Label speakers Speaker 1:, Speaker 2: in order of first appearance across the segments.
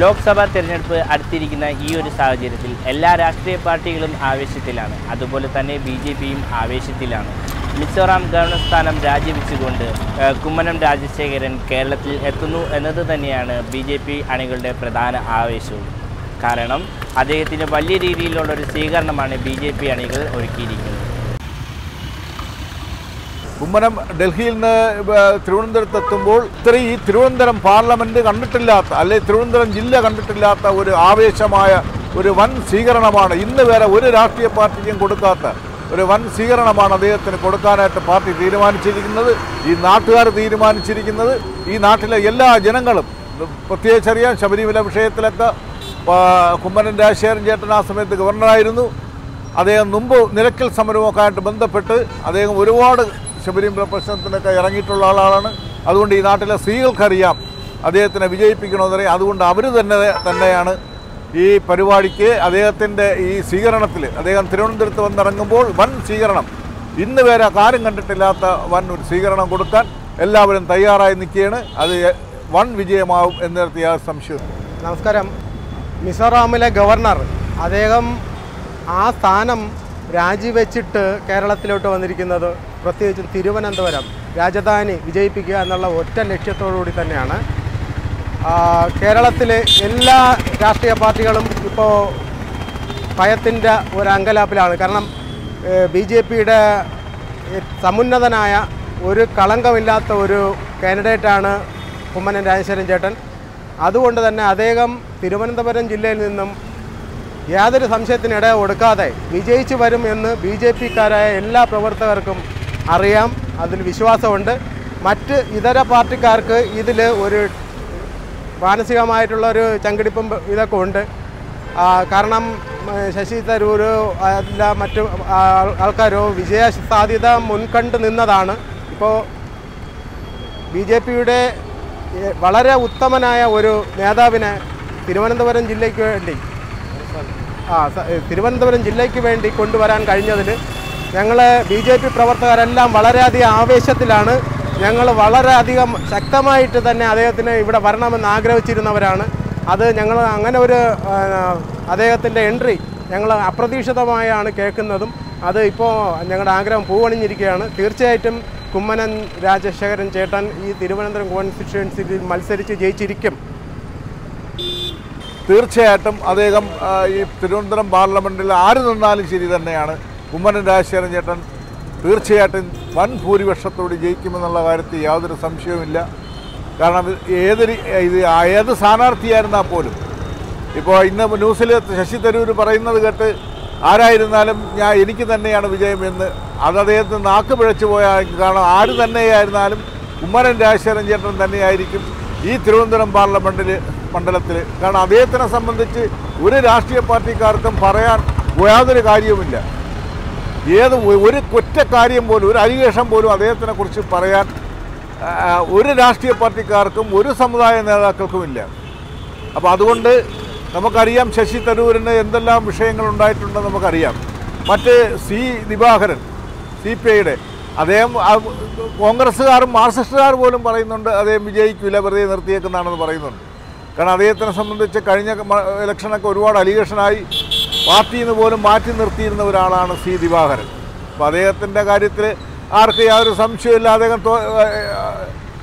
Speaker 1: ലോക്സഭാ തിരഞ്ഞെടുപ്പ് അടുത്തിരിക്കുന്ന ഈ ഒരു സാഹചര്യത്തിൽ എല്ലാ രാഷ്ട്രീയ പാർട്ടികളും ആവേശത്തിലാണ്. അതുപോലെ തന്നെ ബി ജെ പിയും ആവേശത്തിലാണ്. മിസോറാം ഗവർണർ സ്ഥാനം രാജിവെച്ചുകൊണ്ട് കുമ്മനം രാജശേഖരൻ കേരളത്തിൽ എത്തുന്നു എന്നത് തന്നെയാണ് ബി ജെ പി അണികളുടെ പ്രധാന ആവേശവും. കാരണം അദ്ദേഹത്തിന് വലിയ രീതിയിലുള്ള ഒരു സ്വീകരണമാണ് ബി ജെ പി അണികൾ ഒരുക്കിയിരിക്കുന്നത്.
Speaker 2: കുമ്മനം ഡൽഹിയിൽ നിന്ന് തിരുവനന്തപുരത്ത് എത്തുമ്പോൾ ഇത്ര ഈ തിരുവനന്തപുരം പാർലമെന്റ് കണ്ടിട്ടില്ലാത്ത അല്ലെ തിരുവനന്തപുരം ജില്ല കണ്ടിട്ടില്ലാത്ത ഒരു ആവേശമായ ഒരു വൻ സ്വീകരണമാണ്. ഇന്ന് വരെ ഒരു രാഷ്ട്രീയ പാർട്ടിക്കും കൊടുക്കാത്ത ഒരു വൻ സ്വീകരണമാണ് അദ്ദേഹത്തിന് കൊടുക്കാനായിട്ട് പാർട്ടി തീരുമാനിച്ചിരിക്കുന്നത്. ഈ നാട്ടുകാർ തീരുമാനിച്ചിരിക്കുന്നത്. ഈ നാട്ടിലെ എല്ലാ ജനങ്ങളും പ്രത്യേകിച്ചറിയാം ശബരിമല വിഷയത്തിലൊക്കെ കുമ്മനം രാജശേഖരൻ ചേട്ടൻ ആ സമയത്ത് ഗവർണറായിരുന്നു. അദ്ദേഹം മുമ്പ് നിരക്കൽ സമരമൊക്കെ ആയിട്ട് ബന്ധപ്പെട്ട് അദ്ദേഹം ഒരുപാട് ശബരിമല പ്രശ്നത്തിനൊക്കെ ഇറങ്ങിയിട്ടുള്ള ആളാണ്. അതുകൊണ്ട് ഈ നാട്ടിലെ സ്ത്രീകൾക്കറിയാം അദ്ദേഹത്തിനെ വിജയിപ്പിക്കണമെന്നറിയാം. അതുകൊണ്ട് അവർ തന്നെ തന്നെയാണ് ഈ പരിപാടിക്ക് അദ്ദേഹത്തിന്റെ ഈ സ്വീകരണത്തിൽ അദ്ദേഹം തിരുവനന്തപുരത്ത് വന്നിറങ്ങുമ്പോൾ വൻ സ്വീകരണം. ഇന്ന് വരെ കാര്യം കണ്ടിട്ടില്ലാത്ത വൻ ഒരു സ്വീകരണം കൊടുക്കാൻ എല്ലാവരും തയ്യാറായി നിൽക്കുകയാണ്. അത് വൺ വിജയമാവും എന്നിടത്ത് യാതൊരു സംശയം
Speaker 3: നമസ്കാരം. മിസോറാമിലെ ഗവർണർ അദ്ദേഹം ആ സ്ഥാനം രാജിവെച്ചിട്ട് കേരളത്തിലോട്ട് വന്നിരിക്കുന്നത് പ്രത്യേകിച്ചും തിരുവനന്തപുരം രാജധാനി വിജയിപ്പിക്കുക എന്നുള്ള ഒറ്റ ലക്ഷ്യത്തോടുകൂടി തന്നെയാണ്. കേരളത്തിലെ എല്ലാ രാഷ്ട്രീയ പാർട്ടികളും ഇപ്പോൾ ഭയത്തിന്റെ ഒരു അങ്കലാപ്പിലാണ്. കാരണം ബി ജെ പിയുടെ സമുന്നതനായ ഒരു കളങ്കമില്ലാത്ത ഒരു കാൻഡിഡേറ്റാണ് കുമ്മനം രാജശേഖരൻ ചേട്ടൻ. അതുകൊണ്ട് തന്നെ അദ്ദേഹം തിരുവനന്തപുരം ജില്ലയിൽ നിന്നും യാതൊരു സംശയത്തിനിട കൊടുക്കാതെ വിജയിച്ചു വരും എന്ന് ബി ജെ പിക്കാരായ എല്ലാ പ്രവർത്തകർക്കും അറിയാം അതിൽ വിശ്വാസമുണ്ട്. മറ്റ് ഇതര പാർട്ടിക്കാർക്ക് ഇതിൽ ഒരു മാനസികമായിട്ടുള്ള ഒരു ചങ്കിടിപ്പും ഇതൊക്കെ ഉണ്ട്. കാരണം ശശി തരൂർ അല്ല മറ്റു ആൾക്കാരോ വിജയ സാധ്യത മുൻകണ്ട് നിന്നതാണ്. ഇപ്പോൾ ബി ജെ പിയുടെ വളരെ ഉത്തമനായ ഒരു നേതാവിനെ തിരുവനന്തപുരം ജില്ലയ്ക്ക് വേണ്ടി ആ തിരുവനന്തപുരം ജില്ലയ്ക്ക് വേണ്ടി കൊണ്ടുവരാൻ കഴിഞ്ഞതിൽ ഞങ്ങൾ ബി ജെ പി പ്രവർത്തകരെല്ലാം വളരെയധികം ആവേശത്തിലാണ്. ഞങ്ങൾ വളരെയധികം ശക്തമായിട്ട് തന്നെ അദ്ദേഹത്തിന് ഇവിടെ വരണമെന്ന് ആഗ്രഹിച്ചിരുന്നവരാണ്. അത് ഞങ്ങൾ അങ്ങനെ ഒരു അദ്ദേഹത്തിന്റെ എൻട്രി ഞങ്ങൾ അപ്രതീക്ഷിതമായാണ് കേൾക്കുന്നതും. അത് ഇപ്പോൾ ഞങ്ങളുടെ ആഗ്രഹം പൂവണിഞ്ഞിരിക്കുകയാണ്. തീർച്ചയായിട്ടും കുമ്മനം രാജശേഖരൻ ചേട്ടൻ ഈ തിരുവനന്തപുരം കോൺസ്റ്റിറ്റ്യുവൻസിയിൽ മത്സരിച്ച് ജയിച്ചിരിക്കും.
Speaker 2: തീർച്ചയായിട്ടും അദ്ദേഹം ഈ തിരുവനന്തപുരം പാർലമെന്റിൽ ആര് നിന്നാലും ശരി തന്നെയാണ്. കുമ്മനം രാജശേഖരൻ ചേട്ടൻ തീർച്ചയായിട്ടും വൻ ഭൂരിപക്ഷത്തോട് ജയിക്കുമെന്നുള്ള കാര്യത്തിൽ യാതൊരു സംശയവുമില്ല. കാരണം ഏത് ഇത് ഏത് സ്ഥാനാർത്ഥിയായിരുന്നാൽ പോലും. ഇപ്പോൾ ഇന്ന് ന്യൂസിൽ ശശി തരൂർ പറയുന്നത് കേട്ട് ആരായിരുന്നാലും ഞാൻ എനിക്ക് തന്നെയാണ് വിജയം എന്ന് അത് അദ്ദേഹത്തിന് നാക്ക് പിഴച്ചു പോയാൽ കാരണം ആര് തന്നെയായിരുന്നാലും കുമ്മനം രാജശേഖരൻ ചേട്ടൻ തന്നെയായിരിക്കും ഈ തിരുവനന്തപുരം പാർലമെന്റിൽ മണ്ഡലത്തിൽ കാരണം അദ്ദേഹത്തിനെ സംബന്ധിച്ച് ഒരു രാഷ്ട്രീയ പാർട്ടിക്കാർക്കും പറയാൻ യാതൊരു കാര്യവുമില്ല. ഏത് ഒരു കുറ്റക്കാര്യം കാര്യം പോലും ഒരു അലിഗേഷൻ പോലും അദ്ദേഹത്തിനെ കുറിച്ച് പറയാൻ ഒരു രാഷ്ട്രീയ പാർട്ടിക്കാർക്കും ഒരു സമുദായ നേതാക്കൾക്കും ഇല്ല. അപ്പോൾ അതുകൊണ്ട് നമുക്കറിയാം ശശി തരൂരിന് എന്തെല്ലാം വിഷയങ്ങൾ ഉണ്ടായിട്ടുണ്ടെന്ന് നമുക്കറിയാം. മറ്റ് സി ദിവാകരൻ സി പി ഐയുടെ അദ്ദേഹം കോൺഗ്രസ്സുകാരും മാർക്സിസ്റ്റുകാർ പോലും പറയുന്നുണ്ട് അദ്ദേഹം വിജയിക്കില്ല വെറുതെ നിർത്തിയേക്കുന്നതാണെന്ന് പറയുന്നുണ്ട്. കാരണം അദ്ദേഹത്തിനെ സംബന്ധിച്ച് കഴിഞ്ഞ ഇലക്ഷനൊക്കെ ഒരുപാട് അലിഗേഷനായി. പാർട്ടിയിൽ നിന്ന് പോലും മാറ്റി നിർത്തിയിരുന്ന ഒരാളാണ് സി ദിവാകരൻ. അപ്പോൾ അദ്ദേഹത്തിന്റെ കാര്യത്തിൽ ആർക്ക് യാതൊരു സംശയമില്ല അദ്ദേഹം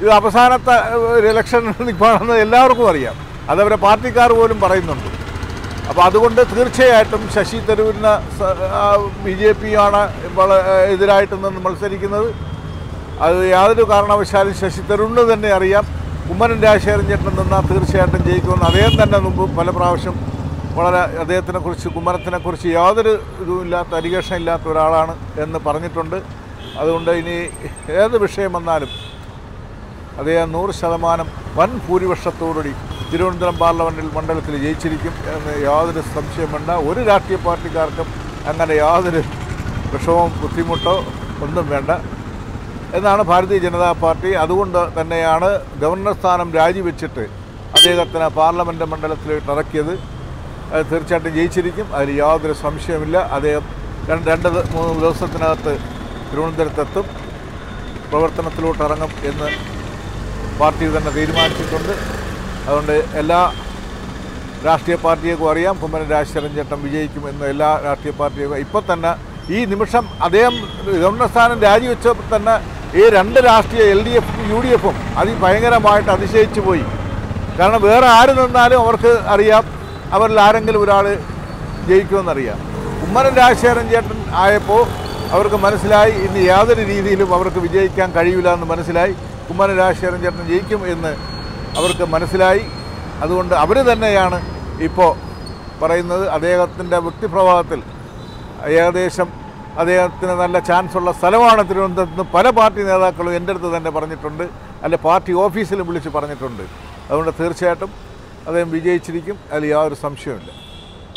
Speaker 2: ഇത് അവസാനത്തെ ഒരു ഇലക്ഷൻ നിൽക്കുകയാണെന്ന് എല്ലാവർക്കും അറിയാം. അതവരെ പാർട്ടിക്കാർ പോലും പറയുന്നുണ്ട്. അപ്പോൾ അതുകൊണ്ട് തീർച്ചയായിട്ടും ശശി തരൂരിന് ബി ജെ പിയാണ് എതിരായിട്ട് നിന്ന് മത്സരിക്കുന്നത്. അത് യാതൊരു കാരണവശാലും ശശി തരൂരിന് തന്നെ അറിയാം. കുമ്മനം രാജശേഖരൻ ചേട്ടൻ നിന്നാൽ തീർച്ചയായിട്ടും ജയിക്കുമെന്ന് അദ്ദേഹം തന്നെ മുമ്പ് പല പ്രാവശ്യം വളരെ അദ്ദേഹത്തിനെക്കുറിച്ച് കുമ്മനത്തിനെക്കുറിച്ച് യാതൊരു ഇതും ഇല്ലാത്ത അലിഗേഷൻ ഇല്ലാത്ത ഒരാളാണ് എന്ന് പറഞ്ഞിട്ടുണ്ട്. അതുകൊണ്ട് ഇനി ഏത് വിഷയം വന്നാലും അദ്ദേഹം നൂറ് ശതമാനം വൻ ഭൂരിപക്ഷത്തോടുകൂടി തിരുവനന്തപുരം പാർലമെന്റിൽ മണ്ഡലത്തിൽ ജയിച്ചിരിക്കും എന്ന് യാതൊരു സംശയം വേണ്ട. ഒരു രാഷ്ട്രീയ പാർട്ടിക്കാർക്കും അങ്ങനെ യാതൊരു വിഷമവും ബുദ്ധിമുട്ടോ ഒന്നും വേണ്ട. എന്നാണ് ഭാരതീയ ജനതാ പാർട്ടി. അതുകൊണ്ട് തന്നെയാണ് ഗവർണർ സ്ഥാനം രാജിവെച്ചിട്ട് അദ്ദേഹത്തിന് പാർലമെന്റ് മണ്ഡലത്തിലേക്ക് ഇറക്കിയത്. തീർച്ചയായിട്ടും ജയിച്ചിരിക്കും. അതിൽ യാതൊരു സംശയമില്ല അദ്ദേഹം രണ്ട് മൂന്ന് ദിവസത്തിനകത്ത് തിരുവനന്തപുരത്തെത്തും. പ്രവർത്തനത്തിലോട്ട് ഇറങ്ങും എന്ന് പാർട്ടി തന്നെ തീരുമാനിച്ചിട്ടുണ്ട്. അതുകൊണ്ട് എല്ലാ രാഷ്ട്രീയ പാർട്ടിയേക്കും അറിയാം. കുമ്മനം രാജശേഖരൻ ചേട്ടൻ വിജയിക്കുമെന്ന് എല്ലാ രാഷ്ട്രീയ പാർട്ടിയേക്കും ഇപ്പോൾ തന്നെ ഈ നിമിഷം അദ്ദേഹം ഗവർണർ സ്ഥാനം രാജിവെച്ചപ്പോൾ തന്നെ ഈ രണ്ട് രാഷ്ട്രീയ എൽ ഡി എഫും യു ഡി എഫും അതിഭയങ്കരമായിട്ട് അതിശയിച്ചു പോയി കാരണം വേറെ ആര് നിന്നാലും അവർക്ക് അറിയാം. അവരിൽ ആരെങ്കിലും ഒരാൾ ജയിക്കുമെന്നറിയാം. കുമ്മനം രാജശേഖരൻ ചേട്ടൻ ആയപ്പോൾ അവർക്ക് മനസ്സിലായി. ഇന്ന് യാതൊരു രീതിയിലും അവർക്ക് വിജയിക്കാൻ കഴിയില്ല എന്ന് മനസ്സിലായി. കുമ്മനം രാജശേഖരൻ ചേട്ടൻ ജയിക്കും എന്ന് അവർക്ക് മനസ്സിലായി. അതുകൊണ്ട് അവർ തന്നെയാണ് ഇപ്പോൾ പറയുന്നത്. അദ്ദേഹത്തിന്റെ വ്യക്തിപ്രവാഹത്തിൽ ഏകദേശം അദ്ദേഹത്തിന് നല്ല ചാൻസുള്ള സ്ഥലമാണ് തിരുവനന്തപുരത്ത് പല പാർട്ടി നേതാക്കളും എന്റെ അടുത്ത് തന്നെ പറഞ്ഞിട്ടുണ്ട്. അല്ലെ പാർട്ടി ഓഫീസിലും വിളിച്ച് പറഞ്ഞിട്ടുണ്ട്. അതുകൊണ്ട് തീർച്ചയായിട്ടും അദ്ദേഹം വിജയിച്ചിരിക്കും അതിൽ യാതൊരു സംശയവുമില്ല.